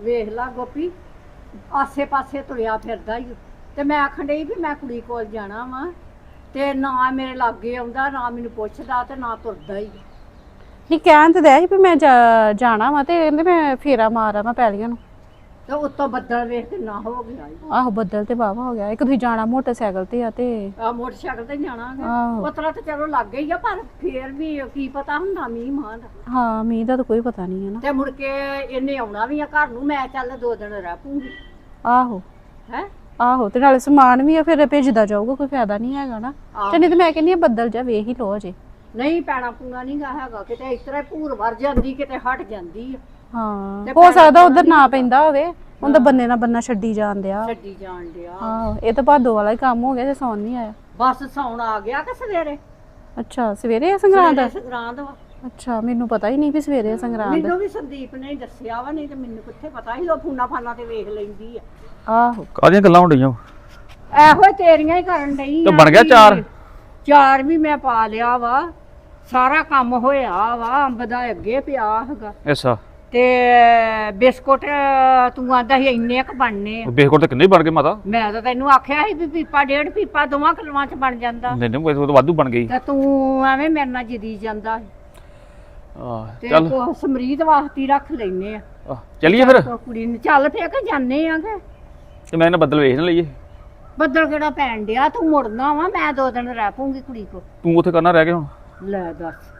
ਵੇਖ ਲਾ ਗੋਪੀ ਆਸੇ ਪਾਸੇ ਤੁਰਿਆ ਫਿਰਦਾ ਹੀ ਤੇ ਮੈਂ ਆਖਣ ਡਈ ਵੀ ਮੈਂ ਕੁੜੀ ਕੋਲ ਜਾਣਾ ਵਾ, ਤੇ ਨਾ ਮੇਰੇ ਲਾਗੇ ਆਉਂਦਾ, ਨਾ ਮੈਨੂੰ ਪੁੱਛਦਾ ਤੇ ਨਾ ਤੁਰਦਾ ਹੀ ਨਹੀਂ, ਕਹਿਣ ਤੇ ਦਿਆ ਸੀ ਵੀ ਮੈਂ ਜਾ- ਜਾਣਾ ਵਾ ਤੇ ਕਹਿੰਦੇ ਮੈਂ ਫੇਰਾ ਮਾਰਾਂ ਮੈਂ ਪੈਲੀਆਂ ਨੂੰ। ਤੇ ਉੱਤੋਂ ਬੱਦਲ ਵੇਖ ਕੇ ਨਾ ਹੋ ਗਿਆ ਈ। ਆਹੋ ਬੱਦਲ ਤੇ ਵਾਹਵਾ ਹੋ ਗਿਆ। ਇੱਕ ਤੁਸੀਂ ਜਾਣਾ ਮੋਟਰਸਾਈਕਲ ਤੇ ਆ ਤੇ। ਆ ਮੋਟਰਸਾਈਕਲ ਤੇ ਜਾਣਾ ਆਹੋ। ਉਤਰਾ ਤੇ ਚਲੋ ਲੱਗ ਹੀ ਆ ਪਰ ਫੇਰ ਵੀ ਕੀ ਪਤਾ ਹੁੰਦਾ ਮੀਂਹ ਮਾਂ ਦਾ। ਹਾਂ ਮੀਂਹ ਦਾ ਤਾਂ ਕੋਈ ਪਤਾ ਨਹੀਂ ਹੈ ਨਾ। ਤੇ ਮੁੜ ਕੇ ਇਹਨੇ ਆਉਣਾ ਵੀ ਆ ਘਰ ਨੂੰ ਮੈਂ ਚੱਲ ਦੋ ਦਿਨ ਰਹਿ ਪੂੰਗੀ। ਆਹੋ। ਹੈ? ਆਹੋ ਤੇ ਨਾਲੇ ਸਮਾਨ ਵੀ ਆ ਫਿਰ ਭੇਜਦਾ ਜਾਊਗਾ ਕੋਈ ਫਾਇਦਾ ਨਹੀਂ ਹੈਗਾ ਨਾ। ਆਹੋ। ਤੇ ਨਹੀਂ ਤੇ ਮੈਂ ਕਹਿੰਦੀ ਆ ਬੱਦਲ ਜਾ ਵੇਖ ਹੀ ਲੋ ਜੇ ਨਹੀਂ ਪੈਣਾ ਪੂਣਾ ਨਹੀਂ ਗਾ ਹੈਗਾ ਕਿਤੇ ਇਸ ਤਰ੍ਹਾਂ ਹੀ ਭੂਰ ਵਰ ਜਾਂਦੀ ਕਿਤੇ ਹਟ ਜਾਂਦੀ ਆ। ਹਾਂ ਤੇ ਹੋ ਸਕਦਾ ਉਧਰ ਨਾ ਪੈਂਦਾ ਹੋਵੇ। ਉਹਦਾ ਬੰਨੇ ਨਾਲ ਬੰਨਾ ਛੱਡੀ ਜਾਣ ਦਿਆ ਛੱਡੀ ਜਾਣ ਡਿਆ। ਆਹੋ ਇਹ ਤਾਂ ਭਾਦੋ ਵਾਲਾ ਹੀ ਕੰਮ ਹੋ ਗਿਆ ਜੇ ਸੌਣ ਨਹੀਂ ਆਇਆ। ਬਸ ਸੌਣ ਆ ਗਿਆ ਕਿ ਸਵੇਰੇ? ਅੱਛਾ ਸਵੇਰੇ ਆ ਸੰਗਰਾਂਦ? ਸਵੇਰੇ ਸੰਗਰਾਂਦ ਵਾ। ਅੱਛਾ ਮੈਨੂੰ ਪਤਾ ਹੀ ਨਹੀਂ ਵੀ ਸਵੇਰੇ ਆ ਸੰਗਰਾਂਦ। ਮੈਨੂੰ ਵੀ ਸੰਦੀਪ ਨੇ ਹੀ ਦੱਸਿਆ ਵਾ ਨਹੀਂ ਤੇ ਮੈਨੂੰ ਕਿੱਥੇ ਪਤਾ ਸੀ ਉਹ ਫੋਨਾ ਫਾਨਾ ਤੇ ਵੇਖ ਲੈਂਦੀ ਆ। ਆਹੋ। ਕਾਹਦੀਆਂ ਗੱਲਾਂ ਹੁੰਦੀਆਂ ਇਹੋ ਹੀ ਤੇਰੀਆਂ ਹੀ ਕਰਨ ਡਈ ਤੇ ਬਣ ਗਿਆ ਚਾਰ? ਚਾਰ ਵੀ ਮੈਂ ਪਾ ਲਿਆ ਵਾ ਸਾਰਾ ਕੰਮ ਹੋਇਆ ਵਾ ਅੰਬ ਦਾ ਅੱਗੇ ਪਿਆ ਹੈਗਾ। ਐਸਾ ਤੇ ਬਿਸਕੁਟ ਤੂੰ ਆਂਦਾ ਸੀ ਇੰਨੇ ਕ ਬਣਨੇ ਆ। ਬੇਕੋਟ ਤੇ ਕਿੰਨੇ ਬਣ ਗਏ ਮਾਤਾ? ਮੈਂ ਤਾਂ ਤੈਨੂੰ ਆਖਿਆ ਸੀ ਵੀ ਪੀਪਾ ਡੇਢ ਪੀਪਾ ਦੋਵਾਂ ਕਿਲੋਆਂ ਚ ਬਣ ਜਾਂਦਾ। ਨਹੀਂ ਨਹੀਂ ਉਹ ਤਾਂ ਵਾਧੂ ਬਣ ਗਈ ਤੇ ਤੂੰ ਐਵੇਂ ਮੇਰੇ ਨਾਲ ਜਿੱਦੀ ਜਾਂਦਾ ਸੀ। ਆਹ, ਤੇ ਚੱਲ। ਕੋ ਸਮਰੀਤ ਵਾਸਤੇ ਹੀ ਰੱਖ ਲੈਨੇ ਆ। ਆਹ, ਚੱਲੀਏ ਫਿਰ। ਤੋ ਕੁੜੀ ਨੂੰ ਚੱਲ ਫੇਰ ਕੇ ਜਾਣੇ ਆਂਗੇ। ਤੇ ਮੈਂ ਇਹਨਾਂ ਬੱਦਲ ਵੇਖ ਨਾ ਲਈਏ। ਬੱਦਲ ਕਿਹੜਾ ਪੈਣ ਡਿਆ? ਤੂੰ ਮੁੜਨਾ ਵਾ ਮੈਂ ਦੋ ਦਿਨ ਰਹਿ ਪੂੰਗੀ ਕੁੜੀ ਕੋ ਤੂੰ ਉੱਥੇ ਕਰਨਾ ਰਹਿ ਗਿਆ ਹੁਣ? ਲੈ ਦੱਸ।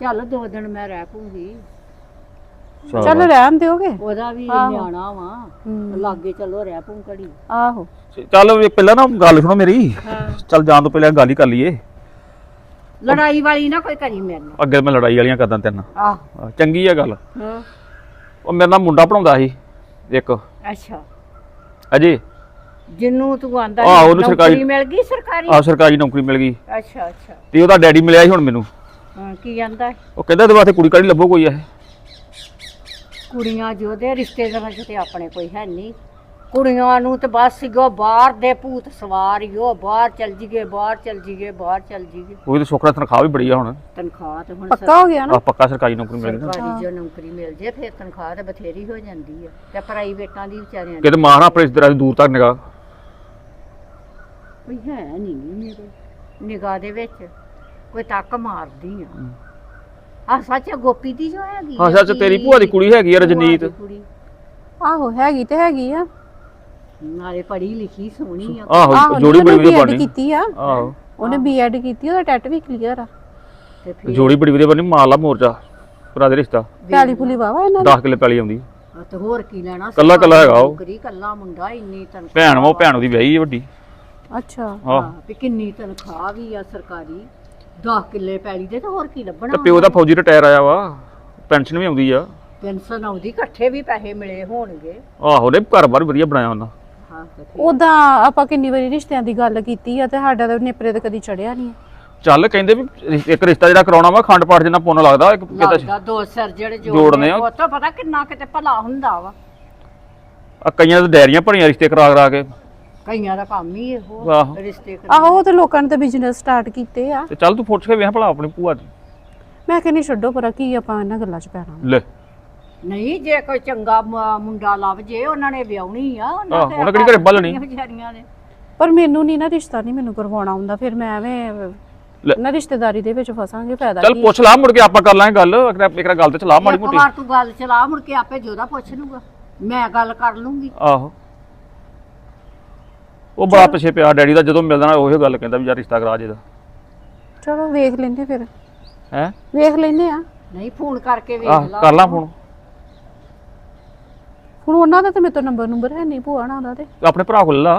ਚੱਲ ਦੋ ਦਿਨ ਮੈਂ ਰਹਿ ਪੂੰਗੀ ਚੱਲ ਰਹਿਣ ਦਿਓਗੇ? ਉਹਦਾ ਵੀ। ਨਿਆਣਾ ਵਾ। ਲਾਗੇ ਚੱਲੋ ਰਹਿ ਪੂੰ ਘੜੀ। ਆਹੋ। ਚੱਲ ਵੀ ਪਹਿਲਾਂ ਨਾ ਗੱਲ ਸੁਣੋ ਮੇਰੀ। ਹਾਂ। ਚੱਲ ਜਾਣ ਤੋਂ ਪਹਿਲਾਂ ਗੱਲ ਹੀ ਕਰ ਲਈਏ। ਲੜਾਈ ਵਾਲੀ ਨਾ ਕੋਈ ਕਰੀ ਮੇਰੇ ਨਾਲ। ਅੱਗੇ ਮੈਂ ਲੜਾਈ ਵਾਲੀਆਂ ਕਰਦਾ ਤੇਰੇ ਨਾਲ। ਆਹ। ਚੰਗੀ ਆ ਗੱਲ। ਹਾਂ। ਉਹ ਮੇਰੇ ਨਾਲ ਮੁੰਡਾ ਪੜਾਉਂਦਾ ਸੀ ਇੱਕ। ਅੱਛਾ। ਅਜੇ। ਜਿੰਨੂੰ ਤੂੰ ਆਂਦਾ ਆਹ, ਉਹਨੂੰ ਸਰਕਾਰੀ- ਮਿਲ ਗਈ ਸਰਕਾਰੀ? ਆ ਸਰਕਾਰੀ ਨੌਕਰੀ ਮਿਲ ਗਈ। ਅੱਛਾ ਅੱਛਾ। ਤੇ ਉਹਦਾ ਡੈਡੀ ਮਿਲਿਆ ਸੀ ਹੁਣ ਮੈਨੂੰ। ਹਾਂ ਕੀ ਆਂਦਾ ਉਹ ਕਹਿੰਦਾ ਵਾਸਤੇ ਕੁੜੀ ਕਾੜੀ ਲੱਭੋ ਕੋਈ ਇਹ? ਕੁੜੀਆਂ ਜੋਦੇ ਰਿਸ਼ਤੇਦਾਰਾਂ ਚ ਤੇ ਆਪਣੇ ਕੋਈ ਹੈ ਨਹੀਂ। ਕੁੜੀਆਂ ਨੂੰ ਤੇ ਬਸ ਸੀਗੋ ਬਾਹਰ ਦੇ ਭੂਤ ਸਵਾਰ ਹੀ ਉਹ ਬਾਹਰ ਚਲ ਜੀਗੇ ਬਾਹਰ ਚਲ ਜੀਗੇ ਬਾਹਰ ਚਲ ਜੀਗੇ ਉਹ ਤੇ ਸੁੱਖ ਨਾਲ ਤਨਖਾਹ ਵੀ ਬੜੀ ਆ ਹੁਣ। ਤਨਖਾਹ ਤੇ ਹੁਣ ਪੱਕਾ ਹੋ ਗਿਆ ਨਾ? ਆ ਪੱਕਾ ਸਰਕਾਰੀ ਨੌਕਰੀ ਮਿਲ ਗਈ। ਸਰਕਾਰੀ ਜੋ ਨੌਕਰੀ ਮਿਲ ਜੇ ਫਿਰ ਤਨਖਾਹ ਤੇ ਬਥੇਰੀ ਹੋ ਜਾਂਦੀ ਹੈ ਤੇ ਪ੍ਰਾਈਵੇਟਾਂ ਦੀ ਵਿਚਾਰਿਆਂ ਦੀ। ਕਿਤੇ ਮਾਂ ਨਾ ਆਪਣੇ ਰਿਸ਼ਤੇਦਾਰਾਂ ਦੀ ਦੂਰ ਤੱਕ ਨਿਗਾਹ। ਕੋਈ ਹੈ ਨਹੀਂ ਮੇਰੇ ਨਿਗਾਹ। ਦੇ ਵਿੱਚ ਕੋਈ ਤੱਕ ਮਾਰਦੀ ਆ। ਆ ਸੱਚ ਆ, ਗੋਪੀ ਦੀ ਜੋ ਹੈਗੀ ਹਾਂ ਸੱਚ ਤੇਰੀ ਭੂਆ ਦੀ ਕੁੜੀ ਹੈਗੀ ਆ ਰਜਨੀਤ। ਆਹੋ ਹੈਗੀ ਤੇ ਹੈਗੀ ਆ। ਨਾਲੇ ਪੜ੍ਹੀ ਲਿਖੀ ਸੋਹਣੀ ਆ। ਆਹੋ ਜੋੜੀ ਬੜੀ ਵਧੀਆ ਬਣੀ। ਕੀਤੀ ਆ। ਆਹੋ। ਉਹਨੇ ਬੀਐਡ ਕੀਤੀ ਉਹਦਾ ਟੈਟ ਵੀ ਕਲੀਅਰ ਆ। ਤੇ ਜੋੜੀ ਬੜੀ ਵਧੀਆ ਬਣੀ ਮਾਰ ਲਾ ਮੋਰਚਾ ਭਰਾ ਦੇ ਰਿਸ਼ਤਾ। ਪੈਲੀ ਫੁਲੀ ਵਾਵਾ ਇਹਨਾਂ ਦੀ। 10 ਕਿੱਲੇ ਪੈਲੀ ਆਉਂਦੀ। ਆ ਤੇ ਹੋਰ ਕੀ ਲੈਣਾ ਕੱਲਾ- ਕੱਲਾ ਹੈਗਾ ਉਹ। ਨੌਕਰੀ ਕੱਲਾ ਮੁੰਡਾ ਇੰਨੀ ਤਨਖਾਹ ਭੈਣ ਵਾ ਉਹ ਭੈਣ ਉਹਦੀ ਵਿਆਹੀ ਹੈ ਵੱਡੀ। ਅੱਛਾ। ਹਾਂ, ਵੀ ਕਿੰਨੀ ਤਨਖਾਹ ਵੀ ਆ ਸਰਕਾਰੀ। 10 ਕਿੱਲੇ ਪੈਲੀ ਦੇ ਤੇ ਹੋਰ ਕੀ ਲੱਭਣਾ ਤੇ ਪਿਓ ਦਾ ਫੌਜੀ ਰਿਟਾਇਰ ਆਇਆ ਵਾ ਪੈਨਸ਼ਨ ਵੀ ਆਉਂਦੀ ਆ। ਪੈਨਸ਼ਨ ਆਉਂਦੀ ਇਕੱਠੇ ਵੀ ਪੈਸੇ ਮਿਲੇ ਹੋਣਗੇ। ਆਹੋ ਨੇ ਘਰ-ਬਾਰ ਵਧੀਆ ਬਣਾਇਆ ਉਹਨਾਂ ਹਾਂ ਤੇ ਫਿਰ ਉਦਾਂ ਆਪਾਂ ਕਿੰਨੀ ਵਾਰੀ ਰਿਸ਼ਤਿਆਂ ਦੀ ਗੱਲ ਕੀਤੀ ਆ ਤੇ ਸਾਡਾ ਤਾਂ ਨੇਪਰੇ ਤੇ ਕਦੀ ਚੜਿਆ ਨਹੀਂ। ਚੱਲ ਕਹਿੰਦੇ ਵੀ ਰਿਸ਼- ਇੱਕ ਰਿਸ਼ਤਾ ਜਿਹੜਾ ਕਰਾਉਣਾ ਵਾ ਖੰਡ ਪਾਠ ਜਿੰਨਾ ਪੁੰਨ ਲੱਗਦਾ ਇੱਕ ਕਿਤੇ ਲੱਗਦਾ ਦੋ ਸਿਰ ਜਿਹੜੇ ਜੋੜਨੇ ਆ। ਉਹ ਤਾਂ ਪਤਾ ਕਿੰਨਾ ਕਿਤੇ ਭਲਾ ਹੁੰਦਾ ਵਾ। ਆ ਕਈਆਂ ਦੇ ਡੈਰੀਆਂ ਭਰੀਆਂ ਰਿਸ਼ਤੇ ਕਰਾ ਕਰਾ ਕੇ। ਕਈਆਂ ਦਾ ਕੰਮ ਹੀ ਇਹੋ ਆਹੋ। ਰਿਸ਼ਤੇ ਕਰ ਆਹੋ ਉਹ ਤੇ ਲੋਕਾਂ ਨੇ ਤਾਂ ਬਿਜ਼ਨਸ ਸਟਾਰਟ ਕੀਤੇ ਆ। ਤੇ ਚੱਲ ਤੂੰ ਪੁੱਛ ਕੇ ਵੇਖ ਭਲਾ ਆਪਣੀ ਭੂਆ ਦੀ। ਮੈਂ ਕਹਿੰਦੀ ਛੱਡੋ ਪਰਾ ਕੀ ਆਪਾਂ ਇਹਨਾਂ ਗੱਲਾਂ 'ਚ ਪੈਣਾ। ਲੈ। ਨਹੀਂ ਜੇ ਕੋਈ ਚੰਗਾ ਮ- ਮੁੰਡਾ ਲੱਭ ਜੇ ਉਹਨਾਂ ਨੇ ਵਿਆਹਣੀ ਆ ਆਹ, ਤੇ ਉਹਨਾਂ ਕਿਹੜੀ ਘਰੇ ਬਾਲਣੀ? ਵਿਚਾਰੀਆਂ ਨੇ ਪਰ ਮੈਨੂੰ ਨਹੀਂ ਨਾ ਰਿਸ਼ਤਾ ਨਹੀਂ ਮੈਨੂੰ ਕਰਵਾਉਣਾ ਹੁੰਦਾ ਫਿਰ ਮੈਂ ਐਵੇਂ ਲੈ। ਨਾ ਰਿਸ਼ਤੇਦਾਰੀ ਦੇ ਵਿੱਚ ਫਸਾਂਗੇ ਫਾਇਦਾ ਚੱਲ ਕੀ? ਪੁੱਛ ਲਾ ਮੁੜ ਕੇ ਆਪਾਂ ਕਰ ਲਾਂਗੇ ਗੱਲ ਇੱਕ ਇੱਕ ਗੱਲ ਤੇ ਚਲਾ ਮਾੜੀ ਇੱਕ ਮੋਟੀ। ਵਾਰ ਤੂੰ ਗੱਲ ਚਲਾ ਮੁੜ ਕੇ ਆਪੇ ਜੋਦਾ ਪੁੱਛ ਲੂਗਾ ਮੈਂ ਗੱਲ ਕਰ ਲੂੰਗੀ ਆਹੋ। ਉਹ ਬੜਾ ਪਿਛੇ ਪਿਆ ਡੈਡੀ ਦਾ ਜਦੋਂ ਮਿਲਦਾ ਨਾ ਉਹੀ ਗੱਲ ਕਹਿੰਦਾ ਵੀ ਯਾਰ ਰਿਸ਼ਤਾ ਕਰਾ ਜੇ ਦਾ ਚਲੋ ਵੇਖ ਲੈਂਦੇ ਫਿਰ। ਹੈ? ਵੇਖ ਲੈਂਦੇ ਆ। ਨਹੀਂ ਫੋਨ ਕਰਕੇ ਵੇਖ ਲਾ। ਕਰ ਲਾ ਫੋਨ। ਹੁਣ ਉਹਨਾਂ ਦਾ ਤਾਂ ਮੇਰੇ ਤੋਂ ਨੰਬਰ ਨੰਬਰ ਹੈ ਨਹੀਂ ਭੂਆ ਨਾਲ ਦਾ ਤੇ। ਆਪਣੇ ਭਰਾ ਕੋਲ ਲਾ।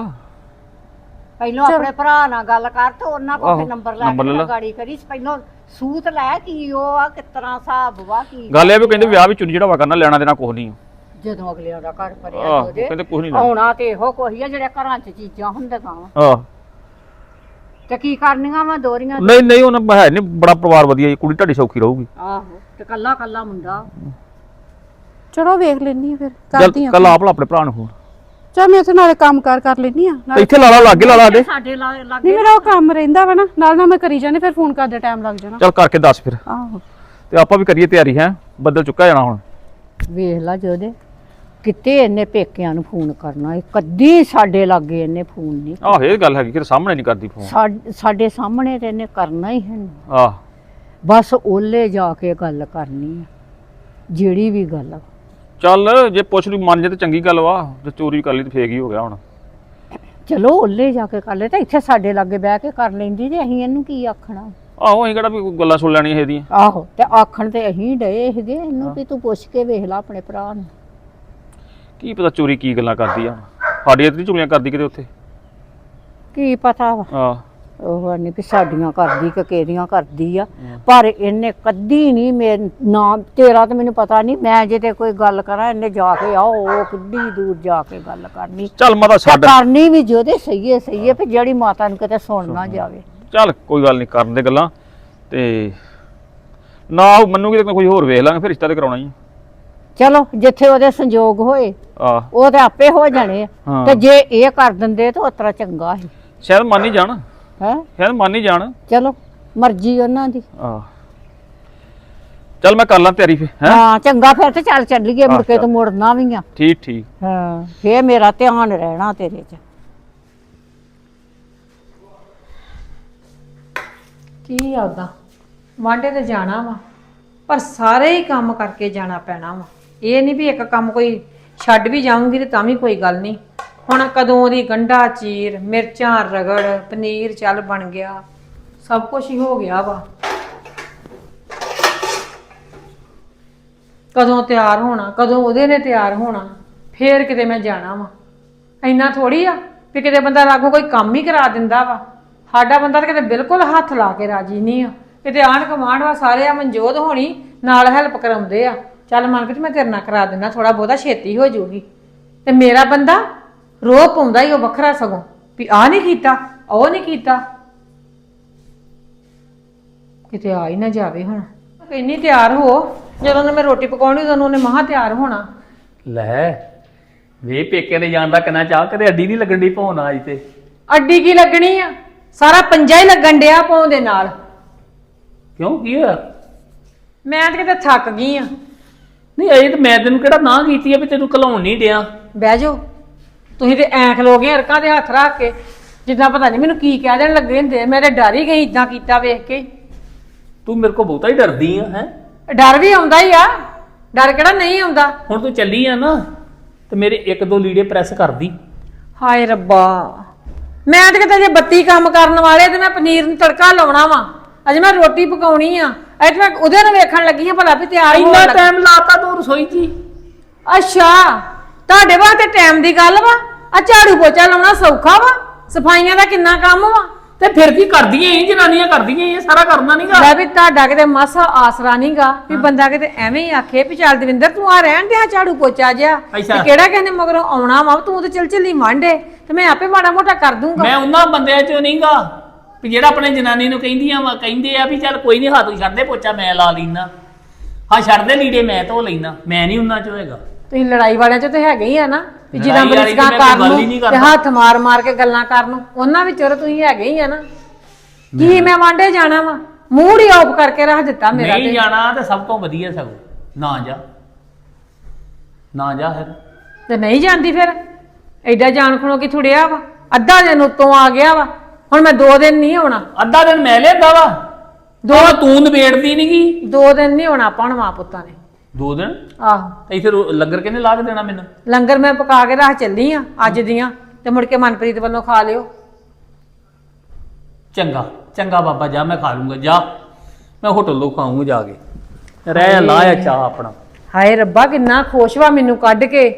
ਪਹਿਲਾਂ ਆਪਣੇ ਭਰਾ ਨਾਲ ਗੱਲ ਕਰ ਤੇ ਉਹਨਾਂ ਕੋਲ ਆਹੋ, ਨੰਬਰ ਲੈ ਕੇ ਗਾੜੀ ਕਰੀ। ਪਹਿਲਾਂ ਸੂਤ ਲੈ ਕੀ ਉਹ ਆ ਤਰ੍ਹਾਂ ਹਿਸਾਬ ਵਾ ਕੀ ਗੱਲ ਇਹ ਵੀ ਕਹਿੰਦੇ ਵਿਆਹ ਵੀ ਚੁੰਨੀ ਚੜਾਵਾ ਕਰਨਾ ਲੈਣਾ ਦੇਣਾ ਕੁਝ ਨਹੀਂ। ਜਦੋਂ ਅਗਲਿਆਂ ਦਾ ਘਰ ਭਰਿਆ ਆਹ ਜੋਦੇ ਕਹਿੰਦੇ ਕੁਝ ਨਹੀਂ ਲੈਣਾ। ਆਉਣਾ ਤੇ ਇਹੋ ਕੋਈ ਆ ਜਿਹੜੇ ਘਰਾਂ 'ਚ ਚੀਜ਼ਾਂ ਹੁੰਦੀਆਂ ਵਾ। ਆਹ। ਤੇ ਕੀ ਕਰਨੀਆਂ ਵਾ ਦੋਰੀਆਂ? ਨਹੀਂ ਨਹੀਂ ਉਹਨਾਂ ਹੈ ਨਹੀਂ ਬੜਾ ਪਰਿਵਾਰ ਵਧੀਆ ਜੀ ਕੁੜੀ ਢੱਡੀ ਸੌਖੀ ਰਹੂਗੀ। ਆਹੋ ਤੇ ਕੱਲਾ ਕੱਲਾ ਮੁੰਡਾ। ਚਲੋ ਵੇਖ ਲੈਣੀ ਫਿਰ ਚੱਲ ਕਰਦੀ ਆ ਕੱਲ ਆਪ ਲਾ ਆਪਣੇ ਭਰਾ ਨੂੰ ਫੋਨ। ਚਲ ਮੈਂ ਉੱਥੇ ਨਾਲੇ ਕੰਮ ਕਾਰ ਕਰ ਲੈਣੀ ਆ ਨਾਲ- ਇੱਥੇ ਲਾ ਲਾ ਲਾਗੇ ਲਾ ਲਾ ਦੇ ਸਾਡੇ ਲਾ- ਨਹੀਂ ਲਾਗੇ ਮੇਰਾ ਉਹ ਕੰਮ ਰਹਿੰਦਾ ਵਾ ਨਾ ਨਾਲ ਨਾਲ ਮੈਂ ਕਰੀ ਜਾਂਦੀ ਫਿਰ ਫੋਨ ਕਰਦੇ ਟਾਈਮ ਲੱਗ ਜਾਣਾ। ਚੱਲ ਕਰਕੇ ਦੱਸ ਫਿਰ। ਆਹੋ। ਤੇ ਆਪਾਂ ਵੀ ਕਰੀਏ ਤਿਆਰੀ ਹੈ? ਬੱਦਲ ਚੁੱਕਾ ਜਾਣਾ ਹੁਣ। ਵੇਖ ਲਾ ਜੋਦੇ ਕਿਤੇ ਇਹਨੇ ਪੇਕਿਆਂ ਨੂੰ ਫੋਨ ਕਰਨਾ ਇਹ ਕਦੀ ਸਾਡੇ ਲਾਗੇ ਇਹਨੇ ਫੋਨ ਨਹੀਂ ਆਹ ਇਹ ਗੱਲ ਹੈਗੀ ਕਿ ਸਾਹਮਣੇ ਨਹੀਂ ਕਰਦੀ ਫੋਨ। ਸਾਡੇ ਸਾਹਮਣੇ ਤੇ ਇਹਨੇ ਕਰਨਾ ਹੀ ਹੈ ਨਹੀਂ। ਆਹ। ਬਸ ਓਲੇ ਜਾ ਕੇ ਗੱਲ ਕਰਨੀ ਆ ਜਿਹੜੀ ਵੀ ਗੱਲ ਆ। ਚੱਲ ਜੇ ਪੁੱਛ ਲਈ ਮੰਨ ਜੇ ਤੇ ਚੰਗੀ ਗੱਲ ਵਾ ਜੇ ਚੋਰੀ ਕਰ ਲਈ ਤੇ ਫੇਕ ਹੀ ਹੋ ਗਿਆ ਹੁਣ? ਚਲੋ ਓਲੇ ਜਾ ਕੇ ਕਰ ਲੈ ਤਾਂ ਇੱਥੇ ਸਾਡੇ ਲਾਗੇ ਬਹਿ ਕੇ ਕਰ ਲੈਂਦੀ ਤੇ ਅਸੀਂ ਇਹਨੂੰ ਕੀ ਆਖਣਾ? ਆਹੋ ਅਸੀਂ ਕਿਹੜਾ ਵੀ ਕੋਈ ਗੱਲਾਂ ਸੁਣ ਲੈਣੀਆਂ ਇਹਦੀਆਂ। ਆਹੋ ਤੇ ਆਖਣ ਤੇ ਅਸੀਂ ਡਏ ਸੀਗੇ ਇਹਨੂੰ ਵੀ ਤੂੰ ਪੁੱਛ ਕੇ ਵੇਖ ਲੈ ਆਪਣੇ ਭਰਾ ਨੂੰ। ਕੀ ਪਤਾ ਚੋਰੀ ਕੀ ਗੱਲਾਂ ਕਰਦੀ ਆ। ਸਾਡੀਆਂ ਤੇ ਨਹੀਂ ਚੁਗਲੀਆਂ ਕਰਦੀ ਕਿਤੇ ਉੱਥੇ। ਕੀ ਪਤਾ ਵਾ? ਆਹ ਉਹ ਨਹੀਂ ਕਿ ਸਾਡੀਆਂ ਕਰਦੀ ਕਿ ਕਿਹਦੀਆਂ ਕਰਦੀ ਆ। ਪਰ ਇਹਨੇ ਕਦੀ ਨਹੀਂ ਮੇ ਨਾਮ ਤੇਰਾ ਤਾਂ ਮੈਨੂੰ ਪਤਾ ਨਹੀਂ। ਮੈਂ ਜੇ ਤੇ ਕੋਈ ਗੱਲ ਕਰਾਂ ਇਹਨੇ ਜਾ ਕੇ ਆਓ ਉਹ ਕਿੱਡੀ ਦੂਰ ਜਾ ਕੇ ਗੱਲ ਕਰਨੀ। ਚੱਲ ਮਾਤਾ ਤੇ ਛੱਡ। ਕਰਨੀ ਵੀ ਜਿਹਦੇ ਸਹੀ ਹੈ ਸਹੀ ਹੈ ਵੀ ਜਿਹੜੀ ਮਾਤਾ ਨੂੰ ਕਿਤੇ ਸੁਣ ਨਾ ਜਾਵੇ। ਚੱਲ ਕੋਈ ਗੱਲ ਨਹੀਂ ਕਰਨ ਦੇ ਗੱਲਾਂ। ਤੇ ਨਾ ਉਹ ਮੰਨੂਗੀ ਤੇ ਕੋਈ ਹੋਰ ਵੇਖ ਲਾਂਗੇ ਫਿਰ ਰਿਸ਼ਤਾ ਤੇ ਕਰਾਉਣਾ ਹੀ ਚਲੋ ਜਿੱਥੇ ਉਹਦੇ ਸੰਜੋਗ ਹੋਏ ਆ। ਉਹ ਤੇ ਆਪੇ ਹੋ ਜਾਣੇ ਆ। ਹਾਂ। ਤੇ ਜੇ ਇਹ ਕਰ ਦਿੰਦੇ ਤਾਂ ਉਤਰਾ ਚੰਗਾ ਸੀ। ਸ਼ਾਇਦ ਮੰਨ ਹੀ ਜਾਣ। ਹੈ? ਸ਼ਾਇਦ ਮੰਨ ਹੀ ਜਾਣ। ਚਲੋ ਮਰਜ਼ੀ ਉਹਨਾਂ ਦੀ। ਆ। ਚੱਲ ਮੈਂ ਕਰ ਲਾਂ ਤਿਆਰੀ ਫੇ ਹੈ? ਹਾਂ ਚੰਗਾ ਫਿਰ ਤੇ ਚੱਲ ਚੱਲੀਏ ਮੁੜ ਕੇ। ਤੂੰ ਮੁੜਨਾ ਵੀ ਆ। ਠੀਕ ਠੀਕ। ਹਾਂ ਫੇਰ ਮੇਰਾ ਧਿਆਨ ਰਹਿਣਾ ਤੇਰੇ 'ਚ। ਕੀ ਆਉਦਾ ਵਾਂਡੇ ਤੇ ਜਾਣਾ ਵਾ ਪਰ ਸਾਰੇ ਹੀ ਕੰਮ ਕਰਕੇ ਜਾਣਾ ਪੈਣਾ ਵਾ। ਇਹ ਨਹੀਂ ਵੀ ਇੱਕ ਕੰਮ ਕੋਈ ਛੱਡ ਵੀ ਜਾਊਂਗੀ ਤੇ ਤਾਂ ਵੀ ਕੋਈ ਗੱਲ ਨਹੀਂ। ਹੁਣ ਕਦੋਂ ਦੀ ਗੰਢਾ, ਚੀਰ, ਮਿਰਚਾਂ, ਰਗੜ, ਪਨੀਰ ਚੱਲ ਬਣ ਗਿਆ। ਸਭ ਕੁਝ ਹੀ ਹੋ ਗਿਆ ਵਾ। ਕਦੋਂ ਤਿਆਰ ਹੋਣਾ, ਕਦੋਂ ਉਹਦੇ ਨੇ ਤਿਆਰ ਹੋਣਾ, ਫੇਰ ਕਿਤੇ ਮੈਂ ਜਾਣਾ ਵਾ। ਇੰਨਾ ਥੋੜੀ ਆ ਵੀ ਕਿਤੇ ਬੰਦਾ ਲਾਗੋਂ ਕੋਈ ਕੰਮ ਹੀ ਕਰਾ ਦਿੰਦਾ ਵਾ। ਸਾਡਾ ਬੰਦਾ ਤਾਂ ਕਿਤੇ ਬਿਲਕੁਲ ਹੱਥ ਲਾ ਕੇ ਰਾਜੀ ਨਹੀਂ ਆ। ਕਿਤੇ ਆਂਢ ਕਮਾਂਡ ਵਾ, ਸਾਰੇ ਆ ਮਨਜੋਤ ਹੋਣੀ ਨਾਲ ਹੈਲਪ ਕਰਾਉਂਦੇ ਆ। ਚੱਲ ਮਨਪ੍ਰੀਤ ਮੈਂ ਤੇਰੇ ਨਾਲ ਕਰਾ ਦਿੰਦਾ ਥੋੜਾ ਬਹੁਤਾ ਛੇਤੀ ਹੋ ਜਾਊਗੀ। ਤੇ ਮੇਰਾ ਬੰਦਾ ਰੋ ਪਾਉਂਦਾ ਹੀ ਉਹ ਵੱਖਰਾ ਸਗੋਂ ਵੀ ਆ ਨਹੀਂ ਕੀਤਾ ਉਹ ਨਹੀਂ ਕੀਤਾ। ਕਿਤੇ ਆ ਹੀ ਨਾ ਜਾਵੇ ਹੁਣ। ਇੰਨੀ ਤਿਆਰ ਹੋ ਜਦੋਂ ਨੇ ਮੈਂ ਰੋਟੀ ਪਕਾਉਣੀ ਉਦੋਂ ਉਹਨੇ ਮਹਾ ਤਿਆਰ ਹੋਣਾ। ਲੈ ਵੇ ਪੇਕੇ ਦੇ ਜਾਣ ਦਾ ਕਿੰਨਾ ਚਾਹ ਕਦੇ ਅੱਡੀ ਨਹੀਂ ਲੱਗਣ ਦੀ ਭੌਣ ਅੱਜ ਤੇ। ਅੱਡੀ ਕੀ ਲੱਗਣੀ ਆ? ਸਾਰਾ ਪੰਜਾ ਹੀ ਲੱਗਣ ਡਿਆ ਪਾਉਣ ਦੇ ਨਾਲ। ਕਿਉਂ ਕੀ ਹੋਇਆ? ਮੈਂ ਤਾਂ ਕਿਤੇ ਥੱਕ ਗਈ ਆ। ਨਹੀਂ ਅਜੇ ਤੇ ਮੈਂ ਤੈਨੂੰ ਕਿਹੜਾ ਨਾ ਕੀਤੀ ਆ ਵੀ ਤੈਨੂੰ ਘਲਾਉਣ ਨਹੀਂ ਡਿਆ ਬਹਿ ਜਾਓ। ਤੁਸੀਂ ਤੇ ਐਂ ਖਲੋਗੇ ਅਰਕਾਂ ਦੇ ਹੱਥ ਰੱਖ ਕੇ ਜਿੱਦਾਂ ਪਤਾ ਨਹੀਂ ਮੈਨੂੰ ਕੀ ਕਹਿ ਦੇਣ ਲੱਗੇ ਹੁੰਦੇ ਆ। ਮੈਂ ਤੇ ਡਰ ਹੀ ਗਈ ਇਦਾਂ ਕੀਤਾ ਵੇਖ ਕੇ। ਤੂੰ ਮੇਰੇ ਕੋਲ ਬਹੁਤਾ ਹੀ ਡਰਦੀ ਆ ਹੈ? ਡਰ ਵੀ ਆਉਂਦਾ ਹੀ ਆ। ਡਰ ਕਿਹੜਾ ਨਹੀਂ ਆਉਂਦਾ। ਹੁਣ ਤੂੰ ਚੱਲੀ ਆ ਨਾ ਤੇ ਮੇਰੇ ਇੱਕ ਦੋ ਲੀੜੇ ਪ੍ਰੈਸ ਕਰਦੀ ਹਾਏ ਰੱਬਾ। ਮੈਂ ਤਾਂ ਕਿਤੇ ਜੇ ਬੱਤੀ ਕੰਮ ਕਰਨ ਵਾਲੇ ਤੇ ਮੈਂ ਪਨੀਰ ਨੂੰ ਤੜਕਾ ਲਾਉਣਾ ਵਾ। ਅਜੇ ਮੈਂ ਰੋਟੀ ਪਕਾਉਣੀ ਆ। ਅੱਜ ਮੈਂ ਉਹਦੇ ਨੂੰ ਵੇਖਣ ਲੱਗੀ ਆ ਭਲਾ ਵੀ ਤਿਆਰ ਹੋਣ ਇੰਨਾ ਲੱਗ- ਟਾਈਮ ਲਾਤਾ ਤੂੰ ਰਸੋਈ 'ਚ ਹੀ। ਅੱਛਾ ਤੁਹਾਡੇ ਵਾਸਤੇ ਟਾਈਮ ਦੀ ਗੱਲ ਵਾ। ਆ ਝਾੜੂ ਪੋਚਾ ਲਾਉਣਾ ਸੌਖਾ ਵਾ। ਸਫਾਈਆਂ ਦਾ ਕਿੰਨਾ ਕੰਮ ਵਾ। ਤੇ ਫਿਰ ਕੀ ਕਰਦੀਆਂ ਇਹ ਜਨਾਨੀਆਂ ਕਰਦੀਆਂ ਇਹ ਸਾਰਾ ਕਰਨਾ ਨਹੀਂਗਾ ਲੈ ਵੀ ਤੁਹਾਡਾ ਕਿਤੇ ਮਾਸਾ ਆਸਰਾ ਨਹੀਂਗਾ ਵੀ ਬੰਦਾ ਕਿਤੇ ਐਵੇਂ ਹੀ ਆਖੇ ਵੀ ਚੱਲ ਦਵਿੰਦਰ ਤੂੰ ਆ ਰਹਿਣ ਦੇ ਆ ਝਾੜੂ ਪੋਚਾ ਜਿਆ ਅੱਛਾ। ਤੇ ਕਿਹੜਾ ਕਹਿੰਦੇ ਮਗਰੋਂ ਆਉਣਾ ਵਾ ਤੂੰ ਤੇ ਚਲ ਚਲੀ ਵਾਂਡੇ ਤੇ ਮੈਂ ਆਪੇ ਮਾੜਾ ਮੋਟਾ ਕਰ ਦੂੰਗਾ। ਮੈਂ ਉਹਨਾਂ ਬੰਦਿਆਂ 'ਚੋਂ ਨਹੀਂਗਾ ਵੀ ਜਿਹੜਾ ਆਪਣੇ ਜਨਾਨੀ ਨੂੰ ਕਹਿੰਦੀਆਂ ਵਾ ਕਹਿੰਦੇ ਆ ਵੀ ਚੱਲ ਕੋਈ ਨਹੀਂ ਹੱਥ ਛੱਡ ਦੇ ਪੋਚਾ ਮੈਂ ਲਾ ਲੈਣਾ ਹਾਂ ਛੱਡ ਦੇ ਲੀੜੇ ਮੈਂ ਧੋ ਲੈਣਾ ਮੈਂ ਨਹੀਂ ਉਹਨਾਂ 'ਚੋਂ ਹੈਗਾ। ਤੁਸੀਂ ਲੜਾਈ ਵਾਲਿਆਂ ਚ ਤੇ ਹੈਗੇ ਹੀ ਆ ਨਾ ਵੀ ਜਿੱਦਾਂ ਲੜਾਈ ਵਾਲੀ ਮੈਂ ਕਰਨ ਕੋਈ ਗੱਲ ਹੀ ਨੂੰ ਤੇ ਕਰਦਾ। ਹੱਥ ਮਾਰ ਮਾਰ ਕੇ ਗੱਲਾਂ ਕਰਨ ਨੂੰ ਉਹਨਾਂ ਵਿੱਚੋਂ ਤਾਂ ਤੁਸੀਂ ਹੈਗੇ ਹੀ ਆ ਨਾ। ਕੀ ਮੈਂ ਵਾਂਡੇ ਜਾਣਾ ਵਾ? ਮੂਡ ਹੀ ਆਫ ਕਰਕੇ ਰੱਖ ਦਿੱਤਾ ਮੇਰਾ ਨਹੀਂ ਤੇ। ਜਾਣਾ ਤੇ ਸਭ ਤੋਂ ਵਧੀਆ ਸਗੋਂ ਨਾ ਜਾ। ਨਾ ਜਾ ਫਿਰ। ਤੇ ਨਹੀਂ ਜਾਂਦੀ ਫਿਰ? ਐਡਾ ਜਾਣ ਖਣੋ ਕਿ ਥੁੜਿਆ ਵਾ ਅੱਧਾ ਦਿਨ ਉੱਤੋਂ ਆ ਗਿਆ ਵਾ। ਹੁਣ ਮੈਂ ਦੋ ਦਿਨ ਨਹੀਂ ਆਉਣਾ। ਅੱਧਾ ਦਿਨ ਮੈਂ ਲਿਆਂਦਾ ਵਾ। ਦੋ ਤੂੰ ਨਿਬੇੜਦੀ ਨਹੀਂਗੀ ਦੋ ਦਿਨ ਨਹੀਂ ਆਉਣਾ ਆਪਾਂ ਨੂੰ ਮਾਂ ਪੁੱਤਾਂ ਨੇ। ਦੋ ਦਿਨ? ਆਹੋ। ਤੇ ਲੰਗਰ ਕਿਹਨੇ ਲਾ ਕੇ ਦੇਣਾ ਮੈਨੂੰ? ਲੰਗਰ ਮੈਂ ਪਕਾ ਕੇ ਰੱਖ ਚੱਲੀ ਆ ਅੱਜ ਦੀਆਂ ਤੇ ਮੁੜ ਕੇ ਮਨਪ੍ਰੀਤ ਵੱਲੋਂ ਖਾ ਲਿਓ। ਚੰਗਾ ਚੰਗਾ ਬਾਬਾ ਜਾ ਮੈਂ ਖਾ ਲੂੰਗਾ ਜਾ। ਮੈਂ ਹੋਟਲ ਤੋਂ ਖਾਊਂਗਾ ਜਾ ਕੇ। ਰਹਿ ਲਾਇਆ ਚਾਹ ਆਪਣਾ। ਹਾਏ ਰੱਬਾ ਕਿੰਨਾ ਖੁਸ਼ ਵਾ ਮੈਨੂੰ ਕੱਢ ਕੇ।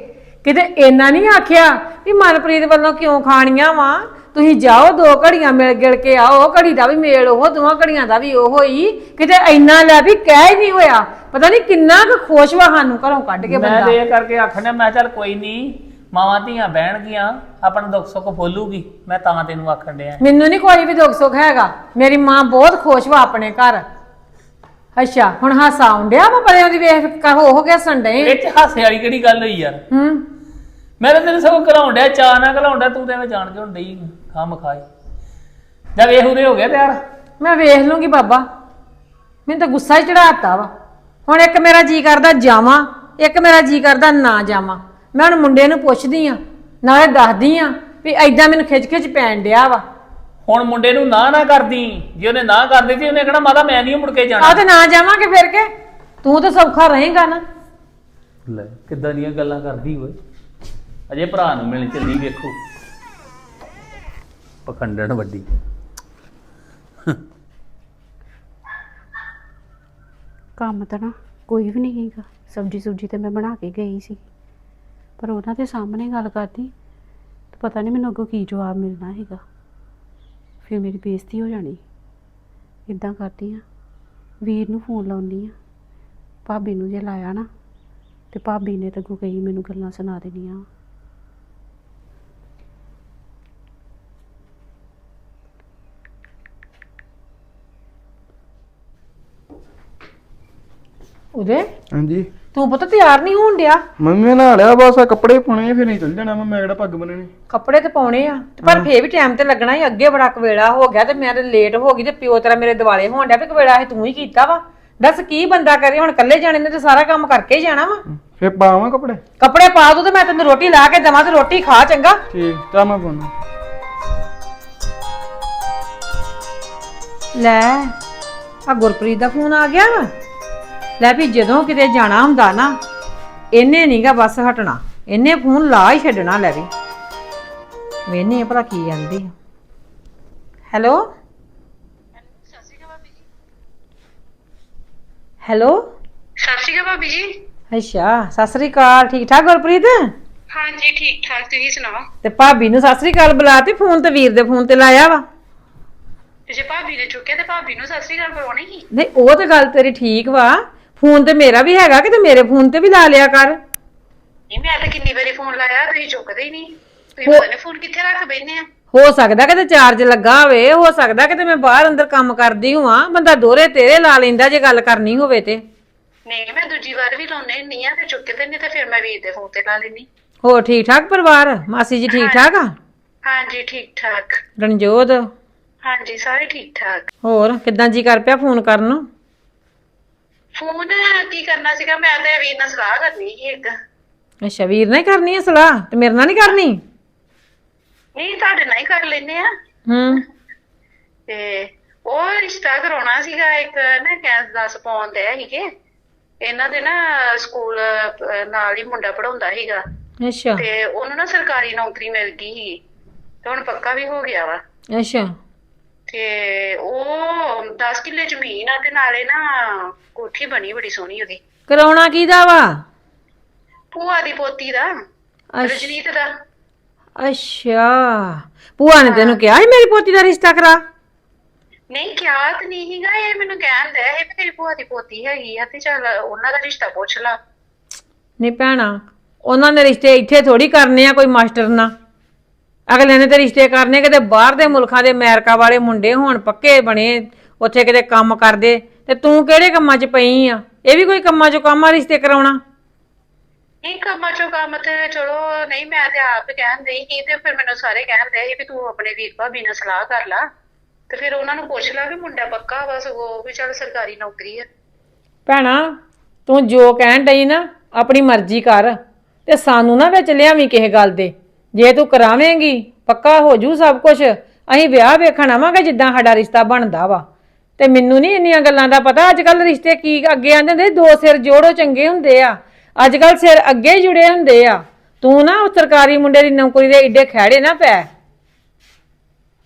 ਕਿਤੇ ਇੰਨਾ ਨਹੀਂ ਆਖਿਆ ਵੀ ਮਨਪ੍ਰੀਤ ਵੱਲੋਂ ਕਿਉਂ ਖਾਣੀਆਂ ਵਾ? ਤੁਸੀਂ ਜਾਓ ਦੋ ਘੜੀਆਂ ਮਿਲ ਗਿਲ ਕੇ ਆਓ ਘੜੀ ਦਾ ਵੀ ਮੇਲ ਉਹ ਦੋਵਾਂ ਘੜੀਆਂ ਦਾ ਵੀ ਉਹ ਹੀ। ਕਿਤੇ ਇੰਨਾ ਲੈ ਵੀ ਕਹਿ ਹੀ ਨਹੀਂ ਹੋਇਆ। ਪਤਾ ਨਹੀਂ ਕਿੰਨਾ ਕੁ ਖੁਸ਼ ਵਾ ਸਾਨੂੰ ਘਰੋਂ ਕੱਢ ਕੇ ਮੈਂ ਬੰਦਾ। ਤੇ ਇਹ ਕਰਕੇ ਆਖਣਾ ਮੈਂ ਚੱਲ ਕੋਈ ਨਹੀਂ ਮਾਵਾਂ ਧੀਆਂ ਬਹਿਣਗੀਆਂ ਆਪਣਾ ਦੁੱਖ ਸੁੱਖ ਫੋਲੂਗੀ। ਮੈਂ ਤਾਂ ਤੈਨੂੰ ਆਖਣ ਡਿਆ। ਮੈਨੂੰ ਨਹੀਂ ਕੋਈ ਵੀ ਦੁੱਖ ਸੁੱਖ ਹੈਗਾ। ਮੇਰੀ ਮਾਂ ਬਹੁਤ ਖੁਸ਼ ਵਾ ਆਪਣੇ ਘਰ। ਅੱਛਾ ਹੁਣ ਹਾਸਾ ਆਉਂਦਿਆ ਵਾ ਬੜੇ ਉਹਦੀ ਵੇਖ ਕੇ ਹੋ ਹੋ ਗਿਆ ਸੰਡੇ ਇਹ ਚ ਹਾਸੇ ਵਾਲੀ ਕਿਹੜੀ ਗੱਲ ਹੋਈ ਯਾਰ? ਹੂੰ। ਮੈਂ ਤਾਂ ਤੈਨੂੰ ਸਗੋਂ ਘਲਾਉਣ ਡਿਆ ਚਾਹ ਨਾ ਘਲਾਉਣ ਡਿਆ ਤੂੰ ਤੇ ਐਵੇਂ ਜਾਣ ਕੇ ਹੁਣ ਡਈ ਖਾਮ ਖਾਈ। ਜਾ ਵੇਖ ਉਰੇ ਹੋ ਗਿਆ ਤਿਆਰ। ਮੈਂ ਵੇਖ ਲੂੰਗੀ ਬਾਬਾ। ਮੈਨੂੰ ਤਾਂ ਗੁੱਸਾ ਹੀ ਚੜਾਤਾ ਵਾ। ਹੁਣ ਇੱਕ ਮੇਰਾ ਜੀ ਕਰਦਾ ਜਾਵਾਂ ਇੱਕ ਮੇਰਾ ਜੀ ਕਰਦਾ ਨਾ ਜਾਵਾਂ। ਮੈਂ ਹੁਣ ਮੁੰਡੇ ਨੂੰ ਪੁੱਛਦੀ ਆ ਨਾਲੇ ਦੱਸਦੀ ਆ ਵੀ ਐਦਾਂ ਮੈਨੂੰ ਖਿੱਚ ਖਿੱਚ ਪੈਣ ਡਿਆ ਵਾ। ਹੁਣ ਮੁੰਡੇ ਨੂੰ ਨਾ ਨਾ ਕਰਦੀ। ਜੇ ਉਹਨੇ ਨਾ ਕਰ ਦਿੱਤੀ ਉਹਨੇ ਕਹਣਾ ਮਾਤਾ ਮੈਂ ਨਹੀਂ ਮੁੜ ਕੇ ਆ ਜਾਣਾ ਤੇ ਨਾ ਜਾਵਾਂਗੇ ਫਿਰ ਕੇ। ਤੂੰ ਤਾਂ ਸੌਖਾ ਰਹੇਗਾ ਨਾ। ਲੈ ਕਿੱਦਾਂ ਦੀਆਂ ਗੱਲਾਂ ਕਰਦੀ ਓਏ। ਅਜੇ ਭਰਾ ਨੂੰ ਮਿਲਣ ਚੱਲੀ ਵੇਖੋ। ਪਖੰਡਣ ਵੱਡੀ। ਕੰਮ ਤਾਂ ਨਾ ਕੋਈ ਵੀ ਨਹੀਂ ਹੈਗਾ। ਸਬਜੀ ਸੁਬਜੀ ਤੇ ਮੈਂ ਬਣਾ ਕੇ ਗਈ ਸੀ। ਪਰ ਉਹਨਾਂ ਦੇ ਸਾਹਮਣੇ ਗੱਲ ਕਰਦੀ, ਤੇ ਪਤਾ ਨਹੀਂ ਮੈਨੂੰ ਅੱਗੋਂ ਕੀ ਜਵਾਬ ਮਿਲਣਾ ਹੈਗਾ। ਫਿਰ ਮੇਰੀ ਬੇਇੱਜ਼ਤੀ ਹੋ ਜਾਣੀ। ਇਦਾਂ ਕਰਦੀ ਆ ਵੀਰ ਨੂੰ ਫੋਨ ਲਾਉਂਦੀ ਆ ਭਾਬੀ ਨੂੰ ਜੇ ਲਾਇਆ ਨਾ, ਤੇ ਭਾਬੀ ਨੇ ਤਾਂ ਅੱਗੋਂ ਕਈ ਮੈਨੂੰ ਗੱਲਾਂ ਸੁਣਾ ਦੇਣੀਆਂ। ਉਹਦੇ? ਹਾਂਜੀ। ਤੂੰ ਪੁੱਤ ਤਿਆਰ ਨਹੀਂ ਹੋਣ ਡਿਆ? ਮੰਮੀ ਨੇ ਲਿਆ ਬਸ ਆ ਕੱਪੜੇ ਪਾਉਣੇ ਆ, ਫਿਰ ਨਹੀਂ ਚੱਲ ਜਾਣਾ ਮੈਂ ਮੈਂ ਕਿਹੜਾ ਪੱਗ ਬੰਨਣੀ ਕੱਪੜੇ ਤੇ ਪਾਉਣੇ ਆ ਤੇ ਪਰ ਫੇਰ ਵੀ ਟਾਈਮ ਤੇ ਲੱਗਣਾ ਹੀ ਅੱਗੇ ਬੜਾ ਕਵੇੜਾ ਹੋ ਗਿਆ ਤੇ ਮੈਂ ਤੇ ਲੇਟ ਹੋ ਗਈ ਤੇ ਪਿਓ ਤੇਰਾ ਮੇਰੇ ਦਿਵਾਲੇ ਹੋਣ ਡਿਆ ਵੀ ਕਵੇੜਾ ਇਹ ਤੂੰ ਹੀ ਕੀਤਾ ਵਾ। ਦੱਸ ਕੀ ਬੰਦਾ ਕਰੇ ਹੁਣ ਇਕੱਲੇ ਜਾਣੇ ਨੇ ਤੇ ਸਾਰਾ ਕੰਮ ਕਰਕੇ ਹੀ ਜਾਣਾ ਵਾ। ਫਿਰ ਪਾਵਾਂ ਕੱਪੜੇ? ਕੱਪੜੇ ਪਾ ਦੂ ਤੇ ਮੈਂ ਤੈਨੂੰ ਰੋਟੀ ਲਾ ਕੇ ਦੇਵਾਂ ਤੇ ਰੋਟੀ ਖਾ ਚੰਗਾ। ਠੀਕ ਤਾਂ ਮੈਂ ਪਾਉਣਾ ਲੈ ਆ ਗੁਰਪ੍ਰੀਤ ਦਾ ਫੋਨ ਆ ਗਿਆ ਵਾ। ਲੈ ਵੀ ਜਦੋਂ ਕਿਤੇ ਜਾਣਾ ਹੁੰਦਾ ਨਾ ਇਹਨੇ ਨਹੀਂਗਾ ਬਸ ਹਟਣਾ ਇਹਨੇ ਫੋਨ ਲਾ ਹੀ ਛੱਡਣਾ ਲੈ ਵੀ। ਵੇਨੇ ਭਲਾ ਕੀ ਜਾਂਦੀ ਹੈਲੋ? ਹੈਲੋ? ਸਤਿ ਸ਼੍ਰੀ ਅਕਾਲ ਭਾਬੀ ਜੀ। ਅੱਛਾ ਸਤਿ ਸ੍ਰੀ ਅਕਾਲ ਠੀਕ ਠਾਕ ਗੁਰਪ੍ਰੀਤ? ਹਾਂਜੀ ਠੀਕ ਠਾਕ ਤੁਸੀਂ ਸੁਣਾਓ? ਤੇ ਭਾਬੀ ਨੂੰ ਸਤਿ ਸ੍ਰੀ ਅਕਾਲ ਬੁਲਾਤੀ ਫੋਨ ਤੇ ਵੀਰ ਦੇ ਫੋਨ ਤੇ ਲਾਇਆ ਵਾ? ਤੇ ਜੇ ਭਾਬੀ ਨੇ ਚੁੱਕਿਆ ਤੇ ਭਾਬੀ ਨੂੰ ਸਤਿ ਸ਼੍ਰੀ ਅਕਾਲ ਬੁਲਾਉਣੀ ਸੀ ਨਹੀਂ ਉਹ ਤੇ ਗੱਲ ਤੇਰੀ ਠੀਕ ਵਾ। ਫੋਨ ਤੇ ਮੇਰਾ ਵੀ ਹੈਗਾ ਕਿ ਤੇ ਮੇਰੇ ਫੋਨ ਤੇ ਵੀ ਲਾ ਲਿਆ ਕਰ। ਨਹੀਂ ਮੈਂ ਤਾਂ ਕਿੰਨੀ ਵਾਰੀ ਫੋਨ ਲਾਇਆ ਤੁਸੀਂ ਚੁੱਕਦੇ ਹੀ ਨਹੀਂ। ਤੁਸੀਂ ਪਤਾ ਨਹੀਂ ਫੋਨ ਕਿੱਥੇ ਰੱਖ ਬੈਠੇ ਆ। ਹੋ ਸਕਦਾ ਕਿ ਤੇ ਚਾਰਜ ਲੱਗਾ ਹੋਵੇ ਹੋ ਸਕਦਾ ਕਿ ਤੇ ਮੈਂ ਬਾਹਰ ਅੰਦਰ ਕੰਮ ਕਰਦੀ ਹਾਂ ਬੰਦਾ ਦੋਰੇ ਤੇਰੇ ਲਾ ਲੈਂਦਾ ਜੇ ਗੱਲ ਕਰਨੀ ਹੋਵੇ ਤੇ। ਨਹੀਂ ਮੈਂ ਦੂਜੀ ਵਾਰ ਵੀ ਲਾਉਣੇ ਨਹੀਂ ਆ ਤੇ ਚੁੱਕਦੇ ਨਹੀਂ ਤੇ ਫਿਰ ਮੈਂ ਵੀਰ ਦੇ ਫੋਨ ਤੇ ਲਾ ਲੈਣੀ ਹੋਰ ਠੀਕ ਠਾਕ ਪਰਿਵਾਰ? ਮਾਸੀ ਜੀ ਠੀਕ ਠਾਕ ਆ? ਹਾਂਜੀ ਠੀਕ ਠਾਕ। ਰਣਜੋਤ? ਹਾਂਜੀ ਸਾਰੇ ਠੀਕ ਠਾਕ। ਹੋਰ ਕਿੱਦਾਂ ਜੀ ਕਰ ਪਿਆ ਫੋਨ ਕਰਨ ਨੂੰ? ਫੋਨ ਕੀ ਕਰਨਾ ਸੀਗਾ ਮੈਂ ਤੇ ਵੀਰ ਨਾਲ ਸਲਾਹ ਕਰਨੀ ਸੀ ਇੱਕ। ਅੱਛਾ ਵੀਰ ਨਾਲ ਹੀ ਕਰਨੀ ਹੈ ਸਲਾਹ? ਤੇ ਮੇਰੇ ਨਾਲ ਨਹੀਂ ਕਰਨੀ? ਨਹੀਂ ਤੁਹਾਡੇ ਨਾਲ ਹੀ ਕਰ ਲੈਨੇ ਆ। ਹੂੰ। ਤੇ ਉਹ ਰਿਸ਼ਤਾ ਕਰਾਉਣਾ ਸੀਗਾ ਇੱਕ ਨਾ ਕੈਂਸ ਦਾ ਸਪੌਨ ਦੇ ਸੀਗੇ। ਇਹਨਾਂ ਦੇ ਨਾ ਸਕੂਲ ਅਹ, ਨਾਲ ਹੀ ਮੁੰਡਾ ਪੜਾਉਂਦਾ ਸੀਗਾ। ਅੱਛਾ। ਤੇ ਉਹਨੂੰ ਨਾ ਸਰਕਾਰੀ ਨੌਕਰੀ ਮਿਲ ਗਈ ਸੀ। ਤੇ ਹੁਣ ਪੱਕਾ ਵੀ ਹੋ ਗਿਆ ਵਾ। ਅੱਛਾ। ਤੇ ਉਹ 10 ਕਿੱਲੇ ਜ਼ਮੀਨ ਆ ਤੇ ਨਾਲੇ ਨਾ ਕੋਠੀ ਬਣੀ ਬੜੀ ਸੋਹਣੀ ਉਹਦੀ। ਕਰਾਉਣਾ ਕਿਹਦਾ ਵਾ? ਭੂਆ ਦੀ ਪੋਤੀ ਦਾ ਅੱਛ- ਰਜਨੀਤ ਦਾ। ਅੱਛਾ। ਭੂਆ ਨੇ ਤੈਨੂੰ ਕਿਹਾ ਸੀ ਮੇਰੀ ਪੋਤੀ ਦਾ ਰਿਸ਼ਤਾ ਕਰਾ? ਨਹੀਂ ਕਿਹਾ ਤੇ ਨਹੀਂ ਸੀਗਾ ਇਹ ਮੈਨੂੰ ਕਹਿਣ ਦਿਆ ਇਹ ਵੀ ਤੇਰੀ ਭੂਆ ਦੀ ਪੋਤੀ ਹੈਗੀ ਆ ਤੇ ਚੱਲ ਉਹਨਾਂ ਦਾ ਰਿਸ਼ਤਾ ਪੁੱਛ ਲਾ। ਨਹੀਂ ਭੈਣਾ ਉਹਨਾਂ ਨੇ ਰਿਸ਼ਤੇ ਇੱਥੇ ਥੋੜੀ ਕਰਨੇ ਆ ਕੋਈ ਮਾਸਟਰ ਨਾਲ। ਅਗਲੇ ਨੇ ਤੇ ਰਿਸ਼ਤੇ ਕਰਨੇ ਕਿਤੇ ਬਾਹਰ ਦੇ ਮੁਲਕਾਂ ਦੇ ਅਮਰੀਕਾ ਵਾਲੇ ਮੁੰਡੇ ਹੋਣ ਪੱਕੇ ਬਣੇ ਉੱਥੇ ਕਿਤੇ ਕੰਮ ਕਰਦੇ। ਤੇ ਤੂੰ ਕਿਹੜੇ ਕੰਮਾਂ 'ਚ ਪਈ ਆ? ਇਹ ਵੀ ਕੋਈ ਕੰਮਾਂ 'ਚੋਂ ਕੰਮ ਆ ਰਿਸ਼ਤੇ ਕਰਾਉਣਾ? ਨਹੀਂ ਕੰਮਾਂ ਚੋਂ ਕੰਮ ਤੇ ਚਲੋ ਨਹੀਂ ਮੈਂ ਤੇ ਆਪ ਕਹਿਣ ਡਈ ਸੀ ਤੇ ਫਿਰ ਮੈਨੂੰ ਸਾਰੇ ਕਹਿਣ ਡਏ ਸੀ ਵੀ ਤੂੰ ਆਪਣੇ ਵੀਰ ਭਾਬੀ ਨਾਲ ਸਲਾਹ ਕਰ ਲਾ। ਤੇ ਫਿਰ ਉਹਨਾਂ ਨੂੰ ਪੁੱਛ ਲਾ ਵੀ ਮੁੰਡਾ ਪੱਕਾ ਬਸ ਉਹ ਵੀ ਚੱਲ ਸਰਕਾਰੀ ਨੌਕਰੀ ਆ। ਭੈਣਾ ਤੂੰ ਜੋ ਕਹਿਣ ਡਈ ਨਾ ਆਪਣੀ ਮਰਜ਼ੀ ਕਰ। ਤੇ ਸਾਨੂੰ ਨਾ ਵਿੱਚ ਲਿਆਵੀਂ ਕਿਸੇ ਗੱਲ ਦੇ। ਜੇ ਤੂੰ ਕਰਾਵੇਂਗੀ, ਪੱਕਾ ਹੋ ਜੂ ਸਭ ਕੁਝ ਅਸੀਂ ਵਿਆਹ ਵੇਖਣ ਆਵਾਂਗੇ ਜਿੱਦਾਂ ਸਾਡਾ ਰਿਸ਼ਤਾ ਬਣਦਾ ਵਾ। ਤੇ ਮੈਨੂੰ ਨਹੀਂ ਇੰਨੀਆਂ ਗੱਲਾਂ ਦਾ ਪਤਾ। ਅੱਜ ਕੱਲ ਰਿਸ਼ਤੇ ਕੀ ਅੱਗੇ ਆਂਦੇ ਹੁੰਦੇ ਦੋ ਸਿਰ ਜੋੜੋ ਚੰਗੇ ਹੁੰਦੇ ਆ। ਅੱਜ ਕੱਲ ਸਿਰ ਅੱਗੇ ਹੀ ਜੁੜੇ ਹੁੰਦੇ ਆ। ਤੂੰ ਨਾ ਉਹ ਸਰਕਾਰੀ ਮੁੰਡੇ ਦੀ ਨੌਕਰੀ ਦੇ ਏਡੇ ਖਹਿੜੇ ਨਾ ਪੈ।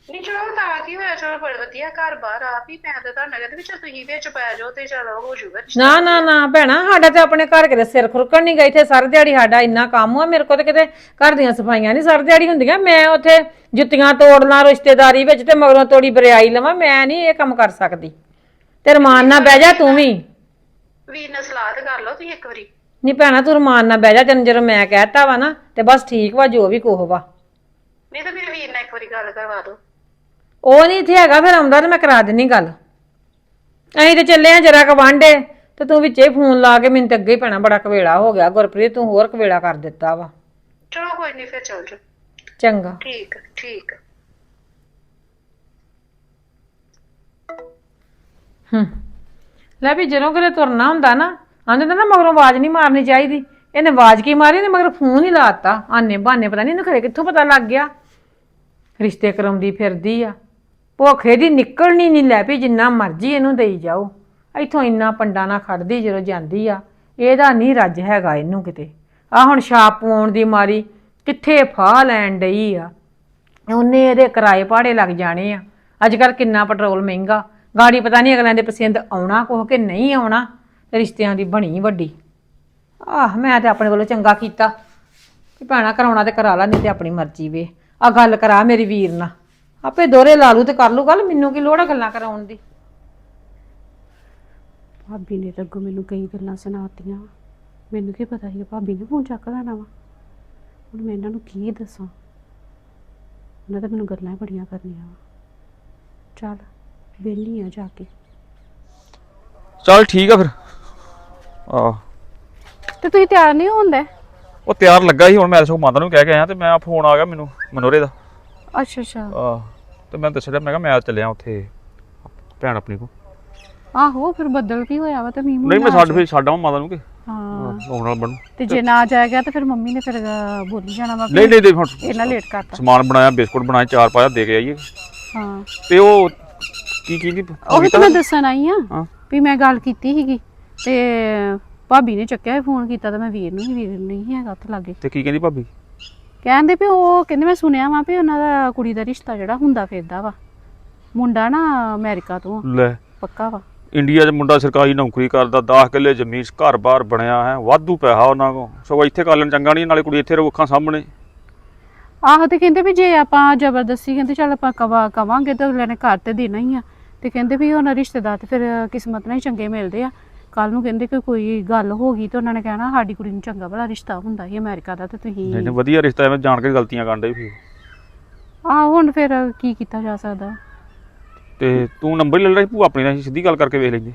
ਨਹੀਂ ਚਲੋ ਕੀ ਹੋਇਆ ਚਲੋ ਬੜਾ ਵਧੀਆ ਘਰ ਬਾਹਰ ਆਪ ਹੀ ਮੈਂ ਤਾਂ ਤੁਹਾਨੂੰ ਕਹਿੰਦੀ ਵੀ ਚੱਲ ਤੁਸੀਂ ਵਿੱਚ ਪੈ ਜਾਓ ਤੇ ਚਲੋ ਹੋ ਜੂਗਾ। ਨਾ ਨਾ ਨਾ ਭੈਣਾ ਸਾਡਾ ਤੇ ਆਪਣੇ ਘਰ ਕਿਤੇ ਸਿਰ ਖੁਰਕਣ ਨਹੀਂ ਗਈ ਇੱਥੇ ਸਰ ਦਿਹਾੜੀ ਸਾਡਾ ਇੰਨਾ ਕੰਮ ਆ ਮੇਰੇ ਕੋਲ ਤੇ ਕਿਤੇ ਘਰ ਦੀਆਂ ਸਫਾਈਆਂ ਨਹੀਂ ਸਰ ਦਿਹਾੜੀ ਹੁੰਦੀਆਂ। ਮੈਂ ਉੱਥੇ ਜੁੱਤੀਆਂ ਤੋੜਨਾ ਰਿਸ਼ਤੇਦਾਰੀ ਵਿੱਚ ਤੇ ਮਗਰੋਂ ਤੋੜੀ ਬਰਿਆਈ ਲਵਾਂ ਮੈਂ ਨਹੀਂ ਇਹ ਕੰਮ ਕਰ ਸਕਦੀ। ਤੇ ਰਮਾਨ ਨਾਲ ਬਹਿ ਜਾ ਤੂੰ ਵੀ। ਵੀਰ ਨਾਲ ਸਲਾਹ ਤੇ ਕਰ ਲਓ ਤੁਸੀਂ ਇੱਕ ਵਾਰੀ। ਨਹੀਂ ਭੈਣਾ ਤੂੰ ਰਮਾਨ ਨਾਲ ਬਹਿ ਜਾ ਤੈਨੂੰ ਜਦੋਂ ਮੈਂ ਕਹਿਤਾ ਵਾ ਨਾ ਤੇ ਬਸ ਠੀਕ ਵਾ ਜੋ ਵੀ ਕੋਹ ਵਾ। ਨਹੀਂ ਤਾਂ ਮੇਰੇ ਵੀਰ ਨਾਲ ਇੱਕ ਵਾਰੀ ਗੱਲ ਕਰਵਾ ਦਿਓ। ਉਹ ਨਹੀਂ ਇੱਥੇ ਹੈਗਾ ਫਿਰ ਆਉਂਦਾ ਤੇ ਮੈਂ ਕਰਾ ਦਿੰਨੀ ਗੱਲ। ਅਸੀਂ ਤੇ ਚੱਲੇ ਆ ਜਰਾ ਕ ਵਾਂਡੇ ਤੇ ਤੂੰ ਵਿੱਚੇ ਫੋਨ ਲਾ ਕੇ ਮੈਨੂੰ ਤੇ ਅੱਗੇ ਹੀ ਪੈਣਾ ਬੜਾ ਕਵੇੜਾ ਹੋ ਗਿਆ। ਗੁਰਪ੍ਰੀਤ ਤੂੰ ਹੋਰ ਕਵੇੜਾ ਕਰ ਦਿੱਤਾ ਵਾ। ਚਲੋ ਕੋਈ ਨਹੀਂ ਫਿਰ ਚੱਲ ਜਾਓ। ਚੰਗਾ। ਠੀਕ ਆ, ਠੀਕ। ਆ। ਹੂੰ। ਲੈ ਵੀ ਜਦੋਂ ਕਿਤੇ ਤੁਰਨਾ ਹੁੰਦਾ ਨਾ ਆਂਦੇ ਹੁੰਦੇ ਨਾ ਮਗਰੋਂ ਆਵਾਜ਼ ਨਹੀਂ ਮਾਰਨੀ ਚਾਹੀਦੀ। ਇਹਨੇ ਆਵਾਜ਼ ਕੀ ਮਾਰੀ ਨੇ ਮਗਰ ਫੋਨ ਹੀ ਲਾਤਾ ਆਨੇ ਬਹਾਨੇ ਪਤਾ ਨਹੀਂ ਇਹਨੂੰ ਘਰੇ ਕਿੱਥੋਂ ਪਤਾ ਲੱਗ ਗਿਆ। ਰਿਸ਼ਤੇ ਕਰਾਉਂਦੀ ਫਿਰਦੀ ਆ। ਭੁੱਖੇ ਦੀ ਨਿਕਲਣੀ ਨਹੀਂ ਲੈ ਪਈ ਜਿੰਨਾ ਮਰਜ਼ੀ ਇਹਨੂੰ ਦੇਈ ਜਾਓ। ਇੱਥੋਂ ਇੰਨਾ ਪੰਡਾ ਨਾ ਖੜਦੀ ਜਦੋਂ ਜਾਂਦੀ ਆ। ਇਹਦਾ ਨਹੀਂ ਰੱਜ ਹੈਗਾ ਇਹਨੂੰ ਕਿਤੇ। ਆ ਹੁਣ ਛਾਪ ਪਵਾਉਣ ਦੀ ਮਾਰੀ ਕਿੱਥੇ ਫਾਹ ਲੈਣ ਡਈ ਆ। ਉਹਨੇ ਇਹਦੇ ਕਿਰਾਏ ਭਾੜੇ ਲੱਗ ਜਾਣੇ ਆ। ਅੱਜ ਕੱਲ ਕਿੰਨਾ ਪੈਟਰੋਲ ਮਹਿੰਗਾ। ਗਾੜੀ ਪਤਾ ਨਹੀਂ ਅਗਲਿਆਂ ਦੇ ਪਸੰਦ ਆਉਣਾ ਕੋਹ ਕਿ ਨਹੀਂ ਆਉਣਾ। ਰਿਸ਼ਤਿਆਂ ਦੀ ਬਣੀ ਵੱਡੀ। ਆਹ, ਮੈਂ ਤੇ ਆਪਣੇ ਵੱਲੋਂ ਚੰਗਾ ਕੀਤਾ। ਕਿ ਭੈਣਾ ਕਰਾਉਣਾ ਤੇ ਕਰਾ ਲਾ, ਨਹੀਂ ਤੇ ਆਪਣੀ ਮਰਜ਼ੀ ਵੇ। ਆ ਗੱਲ ਕਰਾ ਮੇਰੀ ਵੀਰ ਨਾਲ। ਆਪੇ ਦੋਰੇ ਲਾ ਲੂ ਤੇ ਕਰ ਲੂ ਗੱਲ ਮੈਨੂੰ ਕੀ ਲੋੜ ਆ ਗੱਲਾਂ ਕਰਾਉਣ ਦੀ? ਭਾਬੀ ਨੇ ਤਾਂ ਅੱਗੋਂ ਮੈਨੂੰ ਕਈ ਗੱਲਾਂ ਸੁਣਾਤੀਆਂ। ਮੈਨੂੰ ਕੀ ਪਤਾ ਸੀ ਭਾਬੀ ਨੇ ਫੋਨ ਚੱਕ ਲੈਣਾ ਵਾ। ਹੁਣ ਮੈਂ ਇਹਨਾਂ ਨੂੰ ਕੀ ਦੱਸਾਂ? ਉਹਨਾਂ ਤਾਂ ਮੈਨੂੰ ਗੱਲਾਂ ਹੀ ਬੜੀਆਂ ਕਰਨੀਆਂ ਵਾ। ਚੱਲ ਵਿਹਲੀ ਆ ਜਾ ਕੇ। ਚੱਲ ਠੀਕ ਆ ਫਿਰ। ਆ ਤੇ ਤੁਸੀਂ ਤਿਆਰ ਨਹੀਂ ਹੁੰਦੇ ਉਹ ਤਿਆਰ ਲੱਗਾ ਸੀ ਹੁਣ ਮੈਂ ਸਗੋਂ ਮਾਤਾ ਨੂੰ ਕਹਿ ਕੇ ਆਇਆ ਤੇ ਮੈਂ ਫੋਨ ਆ ਗਿਆ ਮੈਨੂੰ ਮਨੋਰੇ ਦਾ। ਅੱਛਾ ਅੱਛਾ। ਆ ਤੇ ਮੈਂ ਦੱਸਿਆ ਮੈਂ ਕਿਹਾ ਮੈਂ ਚੱਲਿਆ ਉੱਥੇ ਭੈਣ ਆਪਣੀ ਕੋ ਆਹੋ ਫਿਰ ਬੱਦਲ ਵੀ ਹੋਇਆ ਵਾ ਤੇ ਮੀਂਹ ਨਹੀਂ ਮੈਂ ਛੱਡ ਫਿਰ ਛੱਡ ਮਾਤਾ ਨੂੰ ਕਿ। ਹਾਂ। ਆਉਣ ਨਾਲ ਬਣੂ। ਤੇ ਜੇ ਨਾ ਜਾਏਗਾ ਤਾਂ ਫਿਰ ਮੰਮੀ ਨੇ ਫਿਰ ਅਹ, ਬੋਲੀ ਜਾਣਾ ਵਾ ਵੀ ਨਹੀਂ ਨਹੀਂ ਦੇ ਹੁਣ ਇਹਨਾਂ ਲੇਟ ਕਰਤਾ। ਸਮਾਨ ਬਣਾਇਆ ਬਿਸਕੁਟ ਬਣਾਏ ਚਾਰ ਪਾਇਆ ਦੇ ਕੇ ਆਈਏ। ਹਾਂ। ਤੇ ਉਹ ਕੀ ਕੀ ਦੀ ਉਹ ਤਾਂ ਮੈਂ ਦੱਸਣ ਆਈ ਆ ਹਾਂ। ਵੀ ਮੈਂ ਗੱਲ ਕੀਤੀ ਸੀਗੀ ਤੇ ਭਾਬੀ ਨੇ ਚੱਕਿਆ ਫੋਨ ਕੀਤਾ ਤਾਂ ਮੈਂ ਵੀਰ ਨੂੰ ਹੀ ਵੀਰ ਨਹੀਂ ਹੈਗਾ ਉੱਥੇ ਲਾਗੇ। ਤੇ ਕੀ ਕਹਿੰਦੀ ਭਾਬੀ? ਕਹਿੰਦੇ ਵੀ ਉਹ ਕਹਿੰਦੇ ਮੈਂ ਸੁਣਿਆ ਵਾ ਵੀ ਉਹਨਾਂ ਦਾ ਕੁੜੀ ਦਾ ਰਿਸ਼ਤਾ ਜਿਹੜਾ ਹੁੰਦਾ ਫਿਰਦਾ ਵਾ। ਮੁੰਡਾ ਨਾ ਅਮਰੀਕਾ ਤੋਂ ਆ, ਲੈ। ਪੱਕਾ ਵਾ। ਇੰਡੀਆ 'ਚ ਮੁੰਡਾ ਸਰਕਾਰੀ ਨੌਕਰੀ ਕਰਦਾ 10 ਕਿੱਲੇ ਜ਼ਮੀਨ ਘਰ-ਬਾਰ ਬਣਿਆ ਹੈ ਵਾਧੂ ਪੈਸਾ ਉਹਨਾਂ ਕੋ ਸਗੋਂ ਇੱਥੇ ਕਰ ਲੈਣ ਚੰਗਾ ਨਹੀਂ ਨਾਲੇ ਕੁੜੀ ਇੱਥੇ ਰਹੂ ਅੱਖਾਂ ਸਾਹਮਣੇ। ਆਹੋ ਤੇ ਕਹਿੰਦੇ ਵੀ ਜੇ ਆਪਾਂ ਜ਼ਬਰਦਸਤੀ ਕਹਿੰਦੇ ਚੱਲ ਆਪਾਂ ਕਵਾ ਕਵਾਂਗੇ ਤਾਂ ਅਗਲੇ ਨੇ ਘਰ ਤੇ ਦੇਣਾ ਹੀ ਆ। ਤੇ ਕਹਿੰਦੇ ਵੀ ਉਹਨਾਂ ਰਿਸ਼ਤੇਦਾਰ ਤੇ ਫਿਰ ਕਿਸਮਤ ਨਾਲ ਹੀ ਚੰਗੇ ਮਿਲਦੇ ਆ। ਕੱਲ ਨੂੰ ਕਹਿੰਦੇ ਕਿ ਕੋਈ ਗੱਲ ਹੋ ਗਈ ਤੇ ਉਹਨਾਂ ਨੇ ਕਹਿਣਾ ਸਾਡੀ ਕੁੜੀ ਨੂੰ ਚੰਗਾ ਭਲਾ ਰਿਸ਼ਤਾ ਹੁੰਦਾ ਸੀ ਅਮਰੀਕਾ ਦਾ ਤੇ ਤੁਸੀਂ ਨਹੀਂ ਨਹੀਂ ਵਧੀਆ ਰਿਸ਼ਤਾ ਐਵੇਂ ਜਾਣ ਕੇ ਗਲਤੀਆਂ ਕਰਨ ਡਈ ਫਿਰ ਆਹ ਹੁਣ ਫਿਰ ਕੀ ਕੀਤਾ ਜਾ ਸਕਦਾ? ਤੇ ਤੂੰ ਨੰਬਰ ਹੀ ਲੈ ਲੈ ਭੂ ਆਪਣੀ ਨਾਲ ਸਿੱਧੀ ਗੱਲ ਕਰਕੇ ਵੇਖ ਲੈਂਦੇ।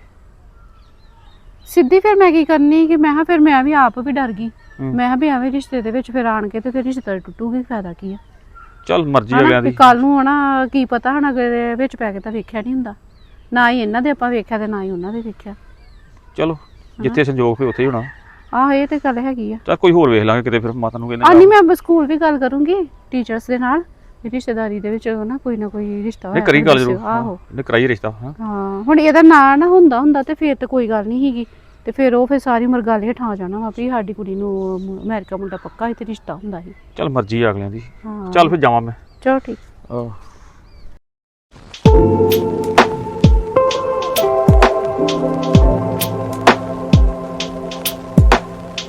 ਸਿੱਧੀ ਫਿਰ ਮੈਂ ਕੀ ਕਰਨੀ ਕਿ ਮੈਂ ਕਿਹਾ ਫਿਰ ਮੈਂ ਵੀ ਆਪ ਵੀ ਡਰ ਗਈ। ਹੂੰ। ਮੈਂ ਕਿਹਾ ਵੀ ਐਵੇਂ ਰਿਸ਼ਤੇ ਦੇ ਵਿੱਚ ਫਿਰ ਆਣ ਕੇ ਤੇ ਫਿਰ ਰਿਸ਼ਤਾ ਟੁੱਟੂਗੀ ਫਾਇਦਾ ਕੀ ਆ? ਚੱਲ ਮਰਜ਼ੀ ਹਨਾ ਅਗਲਿਆਂ ਵੀ ਦੀ ਕੱਲ ਨੂੰ ਹਨਾ ਕੀ ਪਤਾ ਹਨਾ ਅਗਲੇ ਵਿੱਚ ਪੈ ਕੇ ਤਾਂ ਵੇਖਿਆ ਨਹੀਂ ਹੁੰਦਾ। ਨਾ ਹੀ ਇਹਨਾਂ ਦੇ ਆਪਾਂ ਵੇਖਿਆ ਤੇ ਨਾ ਹੀ ਉਹਨਾਂ ਦੇ ਵੇਖਿਆ। ਚਲੋ ਜਿੱਥੇ ਸੰਜੋਗ ਫੇ ਉੱਥੇ ਹੀ ਹੋਣਾ। ਆਹ ਇਹ ਤੇ ਗੱਲ ਹੈਗੀ ਆ। ਚੱਲ ਕੋਈ ਹੋਰ ਵੇਖ ਲਾਂਗੇ ਕਿਤੇ ਫਿਰ ਮਾਤਾ ਨੂੰ ਆ ਕਹਿੰਦੇ ਨਹੀਂ ਮੈਂ ਸਕੂਲ ਵੀ ਗੱਲ ਕਰੂੰਗੀ ਟੀਚਰਸ ਦੇ ਨਾਲ ਰਿਸ਼ਤੇਦਾਰੀ ਦੇ ਵਿੱਚ ਨਾ ਕੋਈ ਨਾ ਕੋਈ ਰਿਸ਼ਤਾ ਨਹੀਂ ਹੋਇਆ ਕਰੀ ਤਾਂ ਗੱਲ। ਜ਼ਰੂਰ। ਆਹੋ। ਨੇ ਕਰਾਈ ਰਿਸ਼ਤਾ ਹਾਂ। ਹਾਂ ਹੁਣ ਇਹਦਾ ਨਾਂ ਨਾ ਹੁੰਦਾ ਹੁੰਦਾ ਤੇ ਫਿਰ ਤੇ ਕੋਈ ਗੱਲ ਨਹੀਂ ਹੈਗੀ ਤੇ ਫਿਰ ਉਹ ਫਿਰ ਸਾਰੀ ਉਮਰ ਗੱਲ ਹੇਠਾਂ ਆ ਜਾਣਾ ਵਾ ਵੀ ਸਾਡੀ ਕੁੜੀ ਨੂੰ ਅਮਰੀਕਾ ਮੁੰਡਾ ਪੱਕਾ ਹੀ ਤੇ ਰਿਸ਼ਤਾ ਹੁੰਦਾ ਸੀ। ਚੱਲ ਮਰਜ਼ੀ ਆ ਅਗਲਿਆਂ ਦੀ। ਹਾਂ। ਚੱਲ ਫਿਰ ਜਾਵਾਂ ਮੈਂ। ਚਲੋ ਠੀਕ। ਆਹ।